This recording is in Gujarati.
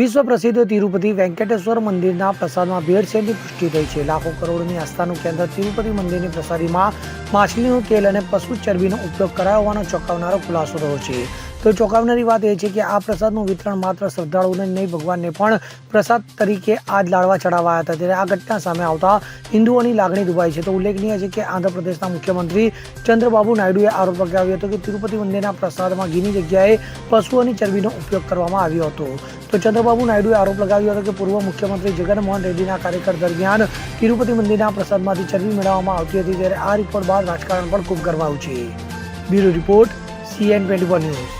વિશ્વ પ્રસિદ્ધ તિરુપતિ વેંકટેશ્વર મંદિરના પ્રસાદમાં ભેળસેળની પુષ્ટિ થઈ છે. લાખો કરોડની આસ્થાનું કેન્દ્ર તિરુપતિ મંદિરની પ્રસાદીમાં માછલીનું તેલ અને પશુ ચરબીનો ઉપયોગ કરાયો હોવાનો ચોંકાવનારો ખુલાસો થયો છે. તો ચોંકાવનારી વાત એ છે કે આ પ્રસાદનું વિતરણ માત્ર શ્રદ્ધાળુઓને નહીં, ભગવાનને પણ પ્રસાદ તરીકે આ જ લાડવા ચડાવાયા હતા. ત્યારે આ ઘટના સામે આવતા હિન્દુઓની લાગણી દુભાઈ છે. તો ઉલ્લેખનીય છે કે આંધ્રપ્રદેશના મુખ્યમંત્રી ચંદ્રબાબુ નાયડુએ આરોપ લગાવ્યો હતો કે તિરુપતિ મંદિરના પ્રસાદમાં ઘીની જગ્યાએ પશુઓની ચરબીનો ઉપયોગ કરવામાં આવ્યો હતો. તો ચંદ્રબાબુ નાયડુએ આરોપ લગાવ્યો હતો કે પૂર્વ મુખ્યમંત્રી જગનમોહન રેડ્ડીના કાર્યકર દરમિયાન તિરુપતિ મંદિરના પ્રસાદમાંથી ચરબી મેળવવામાં આવતી હતી. ત્યારે આ રિપોર્ટ બાદ રાજકારણ પણ ખૂબ ગરમાયું છે. Bureau report CN twenty news